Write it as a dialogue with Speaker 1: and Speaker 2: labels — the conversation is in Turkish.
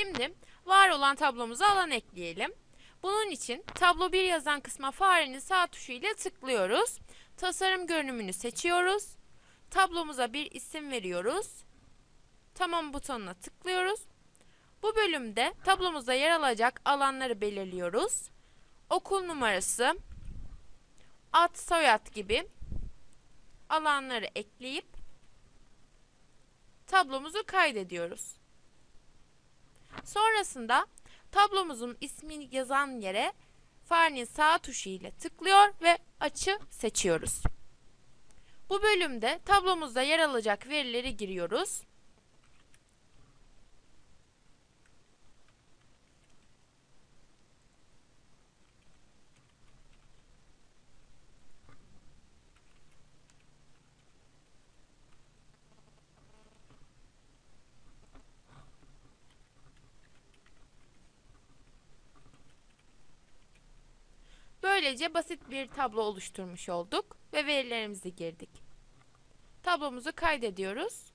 Speaker 1: Şimdi var olan tablomuza alan ekleyelim. Bunun için tablo 1 yazan kısma farenin sağ tuşu ile tıklıyoruz. Tasarım görünümünü seçiyoruz. Tablomuza bir isim veriyoruz. Tamam butonuna tıklıyoruz. Bu bölümde tablomuzda yer alacak alanları belirliyoruz. Okul numarası, ad soyad gibi alanları ekleyip tablomuzu kaydediyoruz. Sonrasında tablomuzun ismini yazan yere farenin sağ tuşu ile tıklıyor ve açı seçiyoruz. Bu bölümde tablomuzda yer alacak verileri giriyoruz. Böylece basit bir tablo oluşturmuş olduk ve verilerimizi girdik. Tablomuzu kaydediyoruz.